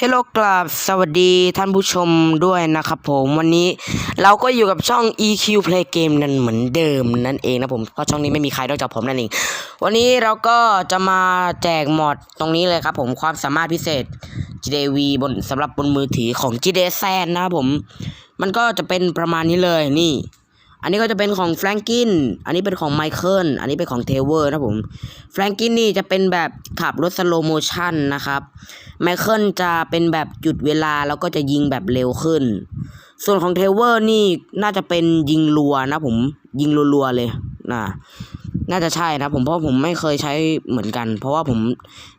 ฮลโลกราบสวัสดีท่านผู้ชมด้วยนะครับผมวันนี้เราก็อยู่กับช่อง EQ Play Game นั่นเหมือนเดิมนั่นเองนะผมเพราะช่องนี้ไม่มีใครนอกจากผมนั่นเอง วันนี้เราก็จะมาแจกมอดตรงนี้เลยครับผมความสามารถพิเศษ GDV บนสำหรับบนมือถือของ GD s a n นะครับผม มันก็จะเป็นประมาณนี้เลยนี่ อันนี้ก็จะเป็นของแฟรงกิน อันนี้เป็นของไมเคิล อันนี้เป็นของเทเวอร์นะผม แฟรงกินนี่จะเป็นแบบขับรถสโลโมชันนะครับ ไมเคิลจะเป็นแบบหยุดเวลาแล้วก็จะยิงแบบเร็วขึ้น ส่วนของเทเวอร์นี่น่าจะเป็นยิงรัวนะผม ยิงรัวๆเลยนะน่าจะใช่นะผมเพราะผมไม่เคยใช้เหมือนกัน เพราะว่าผม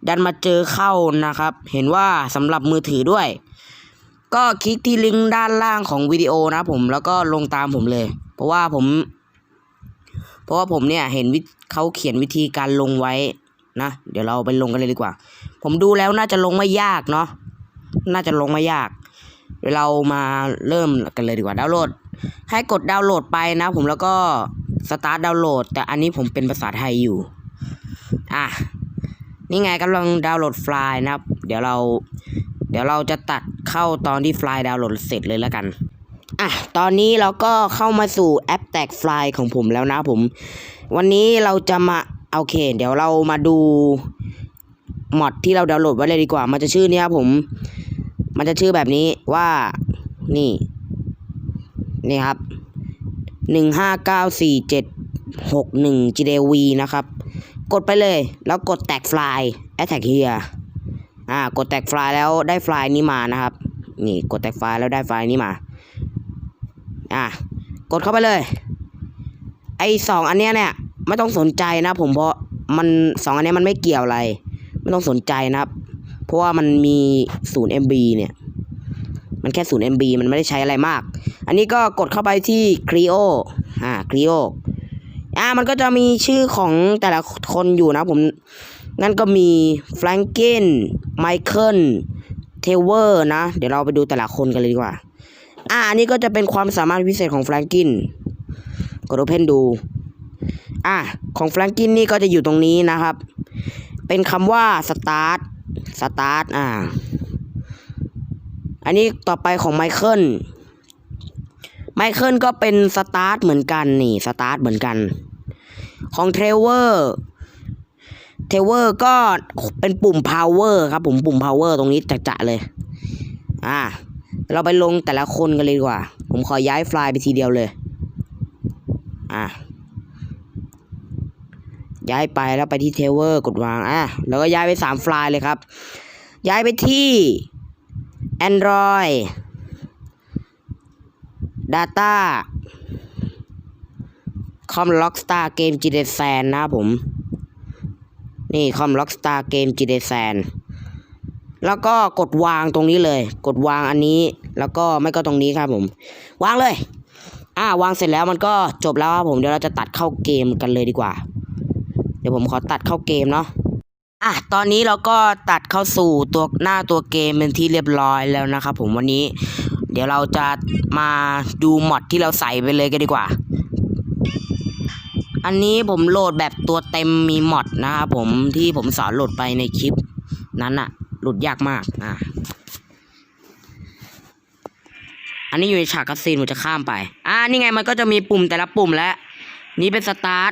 ดันมาเจอเข้านะครับ เห็นว่าสำหรับมือถือด้วย ก็คลิกที่ลิงก์ด้านล่างของวิดีโอนะผมแล้วก็ลงตามผมเลย เพราะว่าผม เพราะว่าผมเนี่ยเห็นวิเขาเขียนวิธีการลงไว้นะ เดี๋ยวเราไปลงกันเลยดีกว่า ผมดูแล้วน่าจะลงไม่ยากเนาะน่าจะลงไม่ยากเดี๋ยวเรามาเริ่มกันเลยดีกว่าดาวน์โหลด ให้กดดาวน์โหลดไปนะ ผมแล้วก็สตาร์ทดาวน์โหลด แต่อันนี้ผมเป็นภาษาไทยอยู่อะนี่ไงกำลังดาวน์โหลดไฟล์นะครับ เดี๋ยวเรา เดี๋ยวเราจะตัดเข้าตอนที่ไฟล์ดาวน์โหลดเสร็จเลยแล้วกัน อะตอนนี้เราก็เข้ามาสู่แอปแตกไฟล์ของผมแล้วนะผม วันนี้เราจะมาโอเค เดี๋ยวเรามาดูมอดที่เราดาวน์โหลดไว้เลยดีกว่า มันจะชื่อนี้ครับผม มันจะชื่อแบบนี้ว่านี่ นี่ครับหนึ่งห้าเก้าสี่เจ็ดหกหนึ่ง GDV นะครับ กดไปเลย แล้วกดแตกไฟล์ attack here อ่ากดแตกไฟล์แล้วได้ไฟล์นี้มานะครับ นี่กดแตกไฟล์แล้วได้ไฟล์นี้มา อะกดเข้าไปเลย ไอสองอันเนี้ยเนี่ยไม่ต้องสนใจนะผมเพราะมันสองอันเนี้ยมันไม่เกี่ยวอะไร ไม่ต้องสนใจนะครับ เพราะว่ามันมีศูนย์ MB เนี่ย มันแค่ศูนย์ MB มันไม่ได้ใช้อะไรมาก อันนี้ก็กดเข้าไปที่ Creo อ่า Creo อ่ามันก็จะมีชื่อของแต่ละคนอยู่นะผมนั่นก็มี f r a n k e n Michael t a y w e r นะ เดี๋ยวเราไปดูแต่ละคนกันเลยดีกว่า อ่านนี้ก็จะเป็นความสามารถพิเศษของ f r a n k e n กด Open ดู อะ ของ f r a n k e n นี่ก็จะอยู่ตรงนี้นะครับ เป็นคำว่า Start Start อ่า อันนี้ต่อไปของไมเคิล ไมเคิลก็เป็นสตาร์ทเหมือนกันนี่ สตาร์ทเหมือนกัน ของเทรเวอร์ เทรเวอร์ก็เป็นปุ่ม power ครับผมปุ่ม power ตรงนี้จะๆเลย อ่า เราไปลงแต่ละคนกันเลยดีกว่า ผมขอย้ายไฟล์ไปทีเดียวเลย อ่าย้ายไปแล้วไปที่เทเวอร์กดวาง อะ แล้วก็ย้ายไปสามไฟล์เลยครับ ย้ายไปที่ Android Data คอมล็อกสตาร์เกมจีเดแซนนะผม นี่คอมล็อกสตาร์เกมจีเดแซน แล้วก็กดวางตรงนี้เลย กดวางอันนี้ แล้วก็ไม่ก็ตรงนี้ครับผม วางเลย อ่าวางเสร็จแล้วมันก็จบแล้วครับผมเดี๋ยวเราจะตัดเข้าเกมกันเลยดีกว่า เดี๋ยวผมขอตัดเข้าเกมเนาะอะตอนนี้เราก็ตัดเข้าสู่ตัวหน้าตัวเกมเป็นที่เรียบร้อยแล้วนะครับผมวันนี้ เดี๋ยวเราจะมาดูมอดที่เราใส่ไปเลยกันดีกว่า อันนี้ผมโหลดแบบตัวเต็มมีมอดนะครับผมที่ผมสอนโหลดไปในคลิปนั้นอะ หลดยากมาก อะ อันนี้อยู่ในฉากคัสซีนผมจะข้ามไป อ่า นี่ไงมันก็จะมีปุ่มแต่ละปุ่มแล้ว นี่เป็นสตาร์ท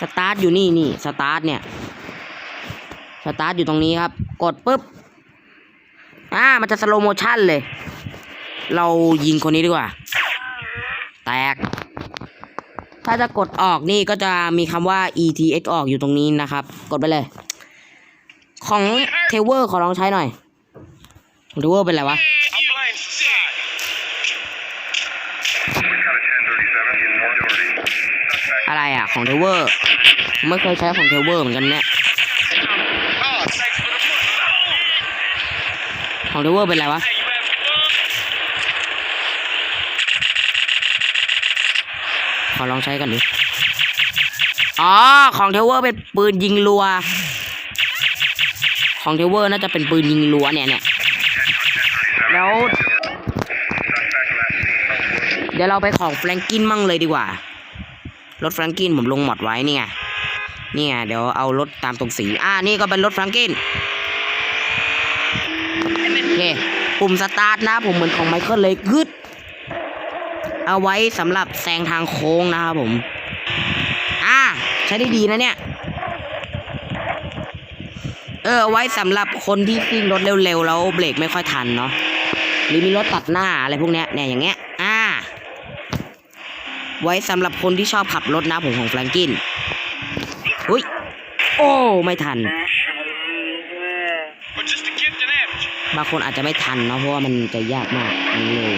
สตาร์ทอยู่นี่นี่ สตาร์ทเนี่ย สตาร์ทอยู่ตรงนี้ครับ กดปุ๊บ อ่า มันจะสโลโมชั่นเลย เรายิงคนนี้ดีกว่า แตก ถ้าจะกดออกนี่ก็จะมีคำว่า ETX ออกอยู่ตรงนี้นะครับ กดไปเลยของ เทเวอร์ขอลองใช้หน่อยเทเวอร์เป็นอะไรวะอะไรอะของเทเวอร์ไม่เคยใช้ของเทเวอร์เหมือนกันเนี่ยของเทเวอร์เป็นอะไรวะขอลองใช้กันดิอ๋อของเทเวอร์เป็นปืนยิงรัว ของเทเวอร์น่าจะเป็นปืนยิงรัวเนี่ยเนี่ยแล้ว เดี๋ยวเราไปของแฟรงกินมั่งเลยดีกว่า รถแฟรงกินผมลงหมดไว้นี่ไงนี่ไงเดี๋ยวเอารถตามตรงสี อ่านี่ก็เป็นรถแฟรงกิน And then ปุ่มสตาร์ทนะผมเหมือนของไมเคิลเลยกึดเอาไว้สำหรับแซงทางโค้งนะครับผม อ่า ใช้ได้ดีนะเนี่ย เออไว้สำหรับคนที่ซิ่งรถเร็วๆแล้วเบรกไม่ค่อยทันเนาะหรือมีรถตัดหน้าอะไรพวกเนี้ยเนี่ยอย่างเงี้ย อ่า ไว้สำหรับคนที่ชอบขับรถนะผมของแฟรงกินอุ้ยโอ้ไม่ทัน บางคนอาจจะไม่ทันเนาะเพราะว่ามันจะยากมากมันเร็ว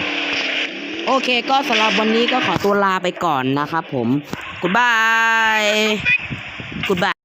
โอเคก็สำหรับวันนี้ก็ขอตัวลาไปก่อนนะครับผม goodbye goodbye